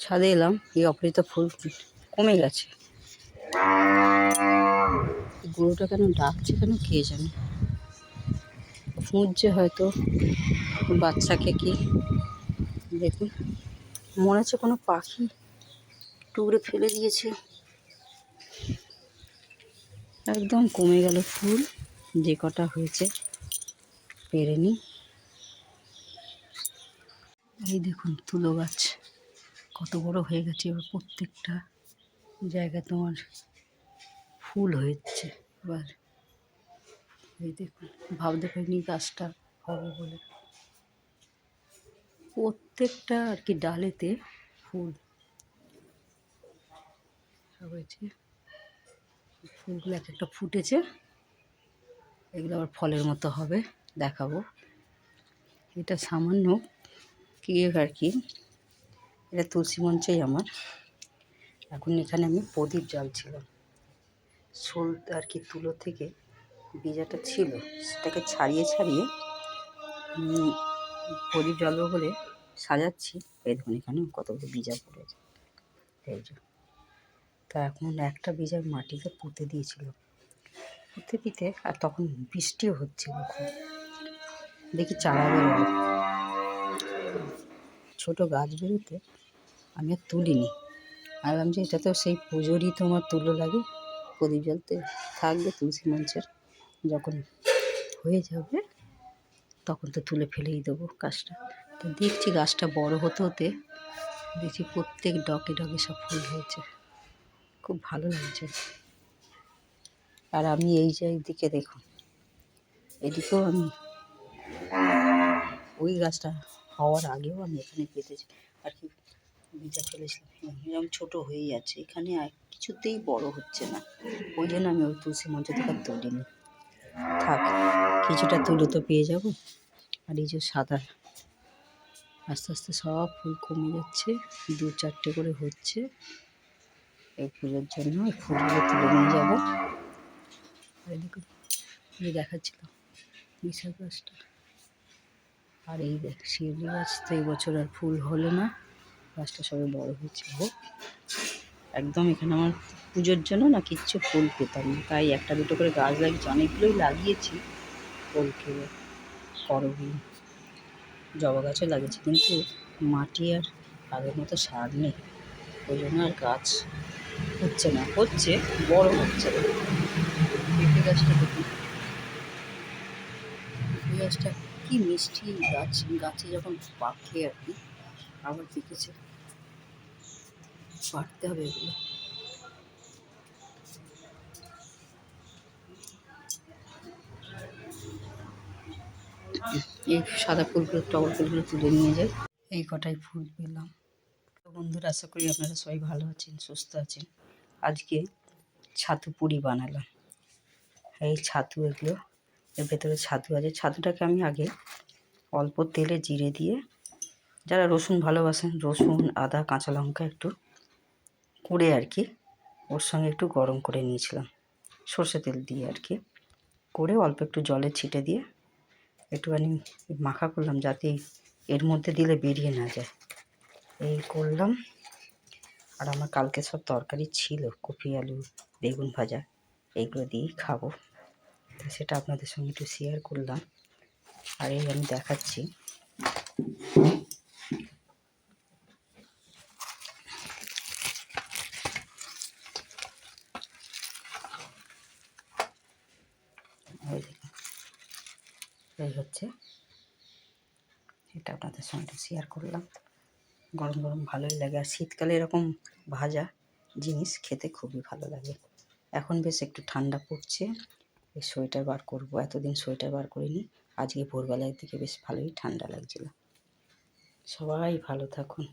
ছাদে এলাম, এই অপরিত ফুল কমে গেছে। গরুটা কেন ডাকছে কেন কে জানে? খুঁজছে হয়তো বাচ্চাকে কি? দেখুন, মনে হচ্ছে কোনো পাখি টুকরে ফেলে দিয়েছে। একদম কমে গেল ফুল, যে কটা হয়েছে পেরেনি। এই দেখুন, তুলো গাছ। কত বড় হয়ে গেছে, এবার প্রত্যেকটা জায়গায় তোমার ফুল হয়েছে। এবার এই দেখুন, ভাবতে পারিনি গাছটা হবে বলে। প্রত্যেকটা আর কি ডালেতে ফুল হয়েছে। ফুলগুলো এক একটা ফুটেছে। এগুলো আবার ফলের মতো হবে, দেখাবো। এটা সামান্য কি আর কি। এটা তুলসী মঞ্চেই আমার। এখন এখানে আমি প্রদীপ জ্বালছিলাম। শোল আর কি তুলো থেকে বীজাটা ছিল, সেটাকে ছাড়িয়ে ছাড়িয়ে প্রদীপ জ্বালবো বলে সাজাচ্ছি। এই দেখুন এখানে কতগুলো বীজা পড়েছে এই যে, তা এখন একটা বীজা মাটিতে পুঁতে দিয়েছিল পুঁতে দিতে আর তখন বৃষ্টিও হচ্ছিল খুব। দেখি চারা ছোটো গাছ বেরোতে আমি আর তুলিনি। ভাবলাম যে এটা তো সেই পুজোরই তোমার তুলো লাগে, প্রদীপ জ্বলতে থাকবে তুলসী মঞ্চের। যখন হয়ে যাবে, তখন তো তুলে ফেলেই দেবো গাছটা। তো দেখছি গাছটা বড় হতে হতে দেখছি প্রত্যেক ডকে ডকে সব ফুল হয়েছে। খুব ভালো লাগছে। আর আমি এই যে দিকে দেখুন, এদিকেও আমি ওই গাছটা হওয়ার আগেও আমি এখানে পেতেছি। আর কি বীজা ফেলেছিলাম এরকম ছোটো হয়েই যাচ্ছে এখানে আর কিছুতেই বড় হচ্ছে না। ওই জন্য আমি ওই তুলসী মঞ্চ থেকে তুলিনি থাক, কিছুটা তুলে তো পেয়ে যাব। আর এই যে সাদা, আস্তে আস্তে সব ফুল কমে যাচ্ছে। দু চারটে করে হচ্ছে। এই পুজোর জন্য এই ফুলগুলো তুলে নিয়ে যাব। দেখাচ্ছিলাম। বিশাল গাছটা। আর এই দেখ, শিউলি গাছ তো এই বছর আর ফুল হলো না। গাছটা সবে বড় হয়েছে, হোক। একদম এখানে আমার পুজোর জন্য না কিচ্ছু ফুল পেতাম না। তাই একটা দুটো করে গাছ লাগিয়েছি, অনেকগুলোই লাগিয়েছি। ফুল খেয়ে করবি। জবা গাছও লাগিয়েছি, কিন্তু মাটি আর আগের মতো সার নেই। ওই জন্য আর গাছ হচ্ছে না। হচ্ছে, বড় হচ্ছে না। গাছটা দেখুন। গাছটা কি মিষ্টি গাছ, গাছে যখন পাকে আর কি, আবার পেকেছে পাড়তে হবে এগুলো। এই সাদা ফুলগুলো, টগর ফুলগুলো তুলে নিয়ে যাই। এই কটাই ফুল পেলাম। বন্ধুরা, আশা করি আপনারা সবাই ভালো আছেন, সুস্থ আছেন। আজকে ছাতু পুরি বানালাম। এই ছাতু এগুলো এর ভেতরে ছাতু আছে। ছাতুটাকে আমি আগে অল্প তেলে জিরে দিয়ে, যারা রসুন ভালোবাসেন, রসুন, আদা, কাঁচা লঙ্কা একটু কুড়ে আর কি, ওর সঙ্গে একটু গরম করে নিয়েছিলাম। সর্ষে তেল দিয়ে আর কি। করে অল্প একটু জলে ছিটে দিয়ে একটুখানি মাখা করলাম যাতে এর মধ্যে দিলে বেরিয়ে না যায়। এই করলাম। আর আমার কালকে সব তরকারি ছিল কপি আলু, বেগুন ভাজা এইগুলো দিয়েই খাব। সেটা আপনাদের সঙ্গে একটু শেয়ার করলাম। আর এই আমি দেখাচ্ছি। এই হচ্ছে। এটা আপনাদের সঙ্গে শেয়ার করলাম। গরম গরম ভালোই লাগে। আর শীতকালে এরকম ভাজা জিনিস খেতে খুবই ভালো লাগে। এখন বেশ একটু ঠান্ডা পড়ছে। এই সোয়েটার বার করব। এতদিন সোয়েটার বার করিনি। আজকে ভোরবেলার দিকে বেশ ভালোই ঠান্ডা লাগছিল। সবাই ভালো থাকুন।